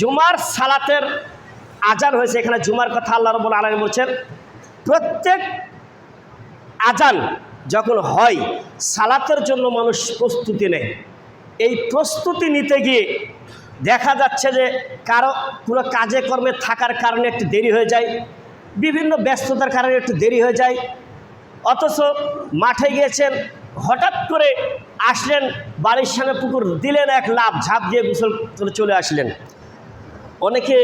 জুমার সালাতের আজান হয়েছে, এখানে জুমার কথা আল্লাহ রবুল আলমী বলছেন, প্রত্যেক আজান যখন হয়, সালাতের জন্য মানুষ প্রস্তুতি নেয়। এই প্রস্তুতি নিতে গিয়ে দেখা যাচ্ছে যে কারও কোনো কাজে কর্মে থাকার কারণে একটু দেরি হয়ে যায়, বিভিন্ন ব্যস্ততার কারণে একটু দেরি হয়ে যায়, অথচ মাঠে গিয়েছেন, হঠাৎ করে আসলেন, বাড়ির সামনে পুকুর দিলেন, এক লাভ ঝাঁপ দিয়ে গোসল চলে আসলেন। অনেকে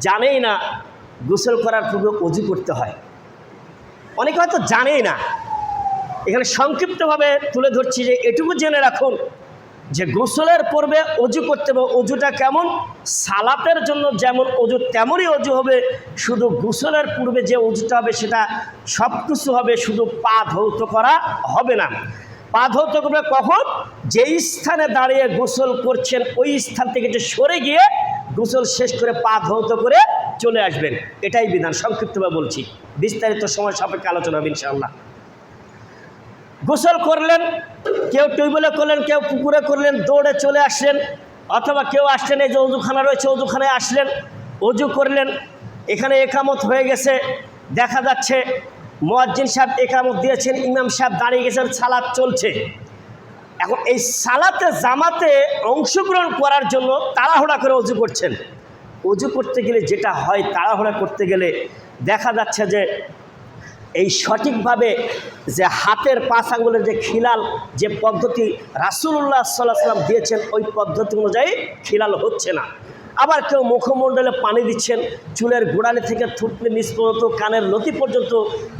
জানেই না গোসল করার পূর্বে অজু করতে হয়। অনেকে হয়তো জানেই না। এখানে সংক্ষিপ্তভাবে তুলে ধরছি যে এটুকু জেনে রাখুন যে গোসলের পূর্বে অজু করতে হবে। অজুটা কেমন? সালাতের জন্য যেমন অজু, তেমনই অজু হবে। শুধু গোসলের পূর্বে যে অজুটা হবে সেটা সব কিছু হবে। শুধু পা ধৌত করা হবে না। পা ধৌত করবে কখন? যেই স্থানে দাঁড়িয়ে গোসল করছেন, ওই স্থান থেকে যে সরে গিয়ে গোসল শেষ করে পা ধৌত করে চলে আসবেন। এটাই বিধান, সংক্ষিপ্তভাবে বলছি। বিস্তারিত সময় সাপেক্ষে আলোচনা হবে ইনশাআল্লাহ। গোসল করলেন, কেউ টিউবওয়েলে করলেন, কেউ পুকুরে করলেন, দৌড়ে চলে আসলেন, অথবা কেউ আসলেন, এই যে অজুখানা রয়েছে, অজুখানায় আসলেন, অজু করলেন, এখানে একামত হয়ে গেছে, দেখা যাচ্ছে, মোয়াজ্জিন সাহেব একামত দিয়েছেন, ইমাম সাহেব দাঁড়িয়ে গেছেন, সালাদ চলছে। এখন এই সালাতে, জামাতে অংশগ্রহণ করার জন্য তাড়াহুড়া করে অজু করছেন। অজু করতে গেলে যেটা হয়, তাড়াহুড়া করতে গেলে দেখা যাচ্ছে যে এই সঠিকভাবে যে হাতের পাঁচ আঙুলের যে খিলাল যে পদ্ধতি রাসুল্লাহ সাল্লাহ সাল্লাম দিয়েছেন, ওই পদ্ধতি অনুযায়ী খিলাল হচ্ছে না। আবার কেউ মুখমণ্ডলে পানি দিচ্ছেন, চুলের গোড়ালি থেকে থুটলে নিচ পর্যন্ত কানের লতি পর্যন্ত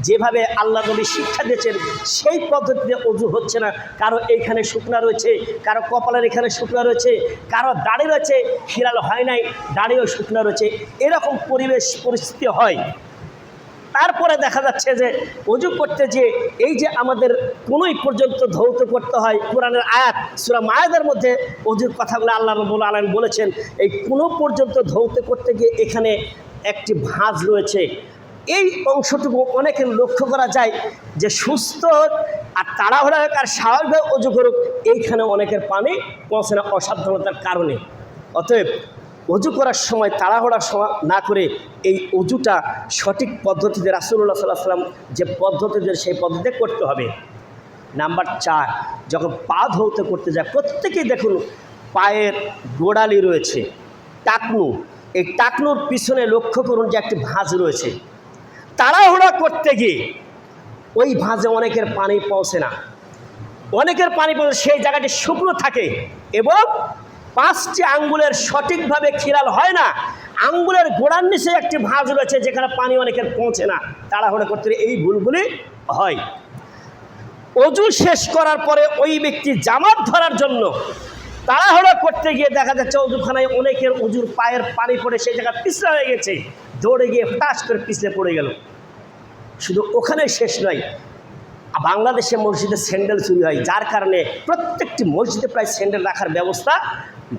যেভাবে আল্লাহ নবী শিক্ষা দিয়েছেন, সেই পদ্ধতিতে অজু হচ্ছে না। কারও এইখানে শুকনা রয়েছে, কারও কপালের এখানে শুকনা রয়েছে, কারও দাড়ি রয়েছে হিরাল হয় নাই, দাড়িও শুকনা রয়েছে। এরকম পরিবেশ, পরিস্থিতি হয়। তারপরে দেখা যাচ্ছে যে অজু করতে যে এই যে আমাদের কোনোই পর্যন্ত ধৌত করতে হয়, কোরআনের আয়াত, সুরা মায়াদের মধ্যে অজুর কথাগুলো আল্লাহ রবুল আলম বলেছেন, এই কোনো পর্যন্ত ধৌত করতে গিয়ে এখানে একটি ভাঁজ রয়েছে। এই অংশটুকু অনেকের লক্ষ্য করা যায় যে সুস্থ আর তাড়াহুড়া হোক আর স্বাভাবিকভাবে অজু করুক, এইখানে অনেকের পানি পৌঁছে না অসাবধানতার কারণে। অতএব অজু করার সময় তাড়াহুড়া না করে এই অজুটা সঠিক পদ্ধতিতে রাসুল্লাহ সাল্লাহ সাল্লাম যে পদ্ধতিতে সেই পদ্ধতিতে করতে হবে। নাম্বার চার, যখন পা ধৌতে করতে যায়, প্রত্যেকেই দেখুন পায়ের গোড়ালি রয়েছে, টাকনু। এই টাকনুর পিছনে লক্ষ্য করুন যে একটি ভাঁজ রয়েছে। তাড়াহুড়া করতে গিয়ে ওই ভাঁজে অনেকের পানি পৌঁছে না। অনেকের পানি পৌঁছে, সেই জায়গাটি শুকনো থাকে এবং পাঁচটি আঙ্গুলের সঠিকভাবে খিলাল হয় না। আঙ্গুলের গোড়ার নিচে একটি ভাঁজ রয়েছে যেখানে পানি অনেকের পৌঁছে না। তাড়াহুড়া করতে এই ভুলগুলি হয়। অজু শেষ করার পরে ওই ব্যক্তি জামাত ধরার জন্য তাড়াহুড়া করতে গিয়ে দেখা যাচ্ছে অজুখানায় অনেকের অজুর পায়ের পানি পড়ে সেই জায়গা পিছলা হয়ে গেছে। দৌড়ে গিয়ে হঠাৎ করে পিছলে পড়ে গেল। শুধু ওখানে শেষ নয়, বাংলাদেশে মসজিদে স্যান্ডেল চুরি হয়। যার কারণে প্রত্যেকটি মসজিদে প্রায় স্যান্ডেল রাখার ব্যবস্থা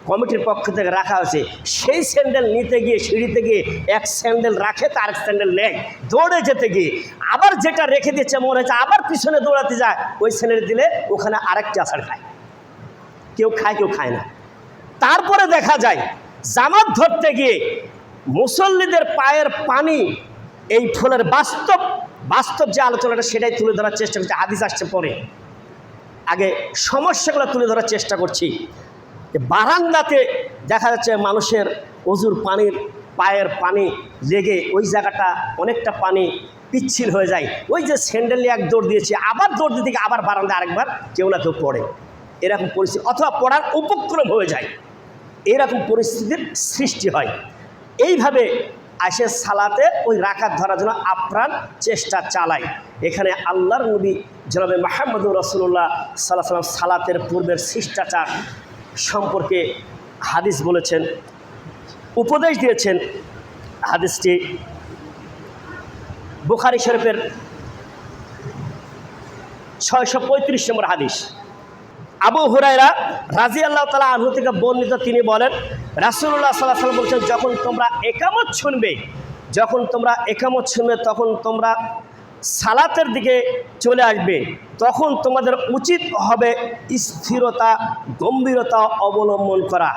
কমিটির পক্ষ থেকে রাখা হয়েছে। সেই স্যান্ডেল নিতে গিয়ে, সিঁড়িতে গিয়ে এক স্যান্ডেল রাখে তার এক স্যান্ডেল নেয়। দৌড়ে যেতে গিয়ে আবার যেটা রেখে দিচ্ছে মনে হচ্ছে, আবার পিছনে দৌড়াতে যায়, ওই স্যান্ডেল দিলে ওখানে আরেকটি আষাঢ় খায়। কেউ খায় কেউ খায় না। তারপরে দেখা যায়, জামাত ধরতে গিয়ে মুসল্লিদের পায়ের পানি এই ফোনের বাস্তব বাস্তব যে আলোচনাটা, সেটাই তুলে ধরার চেষ্টা করছি, হাদিস আসছে পরে। আগে সমস্যাগুলো তুলে ধরার চেষ্টা করছি। বারান্দাতে দেখা যাচ্ছে মানুষের অজুর পানির পায়ের পানি লেগে ওই জায়গাটা অনেকটা পানি পিচ্ছিল হয়ে যায়। ওই যে স্যান্ডেল এক দৌড় দিয়েছে, আবার দৌড় দিতে আবার বারান্দা আরেকবার কেউ না কেউ পড়ে। এরকম পরিস্থিতি, অথবা পড়ার উপক্রম হয়ে যায়। এরকম পরিস্থিতির সৃষ্টি হয়। এইভাবে আসে সালাতে ওই রাখাত ধরার জন্য আপ্রাণ চেষ্টা চালায়। এখানে আল্লাহর নবী জনাবে মাহমুদুর রসুল্লাহ সাল্লাহ সাল্লাম সালাতের পূর্বের শিষ্টাচার সম্পর্কে হাদিস বলেছেন, উপদেশ দিয়েছেন। হাদিসটি বুখারি শরীফের ছয়শো পঁয়ত্রিশ নম্বর হাদিস। আবু হুরাইরা রাজি আল্লাহ তালা আনহু থেকে বর্ণিত তিনি বলেন রাসুল্লাহ সাল্লাহ সাল্লাম বলছেন, যখন তোমরা একামত শুনবে, যখন তোমরা একামত শুনবে, তখন তোমরা সালাতের দিকে চলে আসবে, তখন তোমাদের উচিত হবে স্থিরতা, গম্ভীরতা অবলম্বন করা।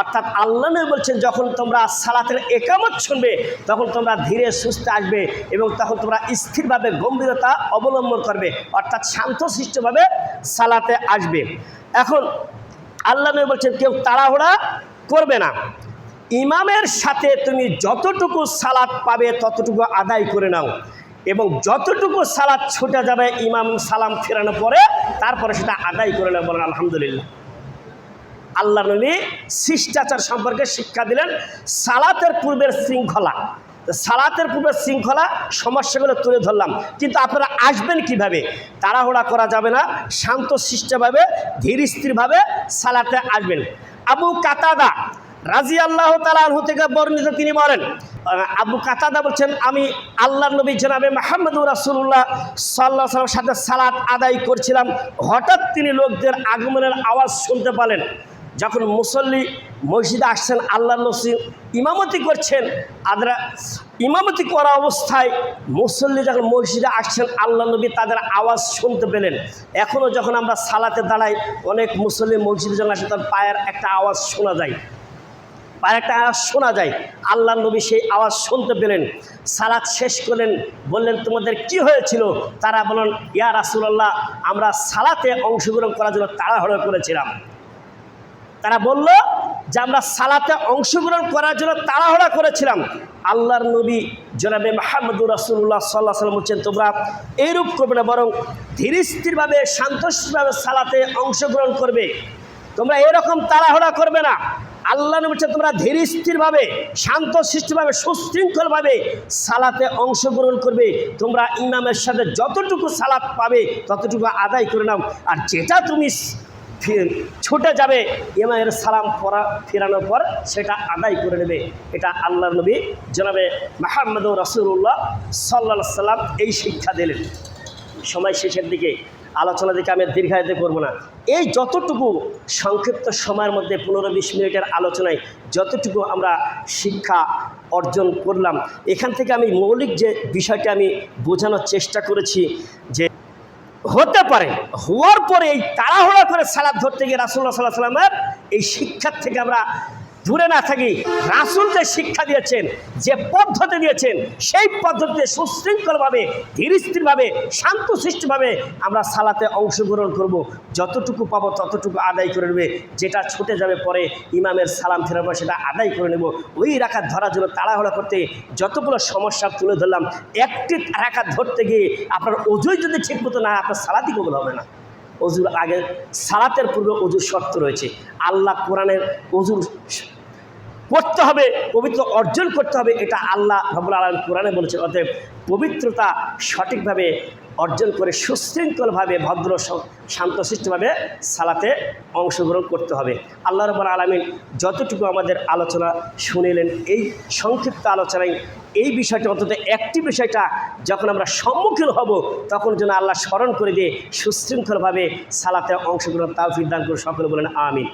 অর্থাৎ আল্লাহ বলছেন, যখন তোমরা সালাতের একামত শুনবে, তখন তোমরা ধীরে সুস্থ আসবে এবং তখন তোমরা স্থিরভাবে গম্ভীরতা অবলম্বন করবে, অর্থাৎ শান্তশিষ্টভাবে সালাতে আসবে। এখন আল্লাহ নবী বলছেন, কেউ তাড়াহুড়া করবে না। ইমামের সাথে তুমি যতটুকু সালাত পাবে, ততটুকু আদায় করে নাও। এবং যতটুকু সালাদ ছুটে যাবে, ইমাম সালাম ফেরানোর পরে তারপরে সেটা আদায় করে নাও বলেন, আলহামদুলিল্লাহ। আল্লাহ নবী শিষ্টাচার সম্পর্কে শিক্ষা দিলেন, সালাতের পূর্বের শৃঙ্খলা। সালাতের পূর্বের শৃঙ্খলা সমস্যাগুলো তুলে ধরলাম। কিন্তু আপনারা আসবেন কীভাবে? তাড়াহুড়া করা যাবে না, শান্ত, শিষ্টভাবে, ধীর স্থিরভাবে সালাতে আসবেন। আবু কাতাদা রাজি আল্লাহ তালাহু থেকে বর্ণিত তিনি বলেন, আবু কাতাদা বলছেন, আমি আল্লাহ নবী জনাবে মাহমুদুর রাসুল্লাহ সাল্লাহ সাল্লামের সাথে সালাত আদায় করছিলাম। হঠাৎ তিনি লোকদের আগমনের আওয়াজ শুনতে পেলেন। যখন মুসল্লি মসজিদে আসছেন আল্লাহ নসিম ইমামতি করছেন, আদরা ইমামতি করা অবস্থায় মুসল্লি যখন মসজিদে আসছেন আল্লাহ নবী তাদের আওয়াজ শুনতে পেলেন। এখনও যখন আমরা সালাতে দাঁড়াই, অনেক মুসল্লি মসজিদে যখন আসে, তার পায়ের একটা আওয়াজ শোনা যায়। পায়ের একটা আওয়াজ শোনা যায়। আল্লাহ নবী সেই আওয়াজ শুনতে পেলেন। সালাত শেষ করলেন, বললেন, তোমাদের কি হয়েছিল? তারা বলেন ইয়া রাসুলাল্লাহ, আমরা সালাতে অংশগ্রহণ করার জন্য তাড়াহুড়ো করেছিলাম। তারা বলল, যে আমরা সালাতে অংশগ্রহণ করার জন্য তাড়াহুড়া করেছিলাম। আল্লাহর নবী জনাবে মাহমুদুর রাসুল্লাহ সাল্লাহ সাল্লাম বলছেন, তোমরা এইরূপ করবে না, বরং ধীর স্থিরভাবে শান্তভাবে সালাতে অংশগ্রহণ করবে। তোমরা এরকম তাড়াহুড়া করবে না। আল্লাহ নবী বলছেন, তোমরা ধীর স্থিরভাবে, শান্ত সৃষ্টিভাবে, সুশৃঙ্খলভাবে সালাতে অংশগ্রহণ করবে। তোমরা ইমামের সাথে যতটুকু সালাত পাবে, ততটুকু আদায় করে নাও। আর যেটা তুমি ছুটে যাবে, ইমামের সালাম পরা, ফেরানোর পর সেটা আদায় করে নেবে। এটা আল্লাহ নবী জনাবে মাহমদ রসুল্লাহ সাল্লা সাল্লাম এই শিক্ষা দিলেন। সময় শেষের দিকে আলোচনা দিকে আমি দীর্ঘায়িত করব না। এই যতটুকু সংক্ষিপ্ত সময়ের মধ্যে পনেরো বিশ মিনিটের আলোচনায় যতটুকু আমরা শিক্ষা অর্জন করলাম, এখান থেকে আমি মৌলিক যে বিষয়টা আমি বোঝানোর চেষ্টা করেছি যে হতে পারে, হওয়ার পরে এই তাড়াহুড়া করে সালাদ ধরতে গিয়ে রাসুল্লাহ সাল্লাহ সাল্লামের এই শিক্ষার থেকে আমরা দূরে না থাকি, রাসুল যে শিক্ষা দিয়েছেন, যে পদ্ধতি দিয়েছেন, সেই পদ্ধতিতে সুশৃঙ্খলভাবে ধীর স্থিরভাবে শান্তশিষ্টভাবে আমরা সালাতে অংশগ্রহণ করব। যতটুকু পাবো ততটুকু আদায় করে নেবে। যেটা ছুটে যাবে পরে ইমামের সালাম ফেরাবো সেটা আদায় করে নেব। ওই রাখাত ধরার জন্য তাড়াহুড়া করতে যতগুলো সমস্যা তুলে ধরলাম, একটি রাখাত ধরতে গিয়ে আপনার অজুই যদি ঠিক মতো না আপনার সালাতি কবল হবে না। অজুর আগে সালাতের পূর্বে অজুর শর্ত রয়েছে। আল্লাহ কোরআনের অজুর করতে হবে পবিত্র অর্জন করতে হবে, এটা আল্লাহ রবুল আলম কোরআনে বলেছেন। অতএব পবিত্রতা সঠিকভাবে অর্জন করে সুশৃঙ্খলভাবে, ভদ্র শান্তশিষ্টভাবে সালাতে অংশগ্রহণ করতে হবে। আল্লাহ রবুল আলমিন যতটুকু আমাদের আলোচনা শুনিলেন, এই সংক্ষিপ্ত আলোচনায় এই বিষয়টা অন্তত একটি বিষয়টা যখন আমরা সম্মুখীন হব, তখন যেন আল্লাহ স্মরণ করে দিয়ে সুশৃঙ্খলভাবে সালাতে অংশগ্রহণ তাও দান করে সকলে বলেন আমিন।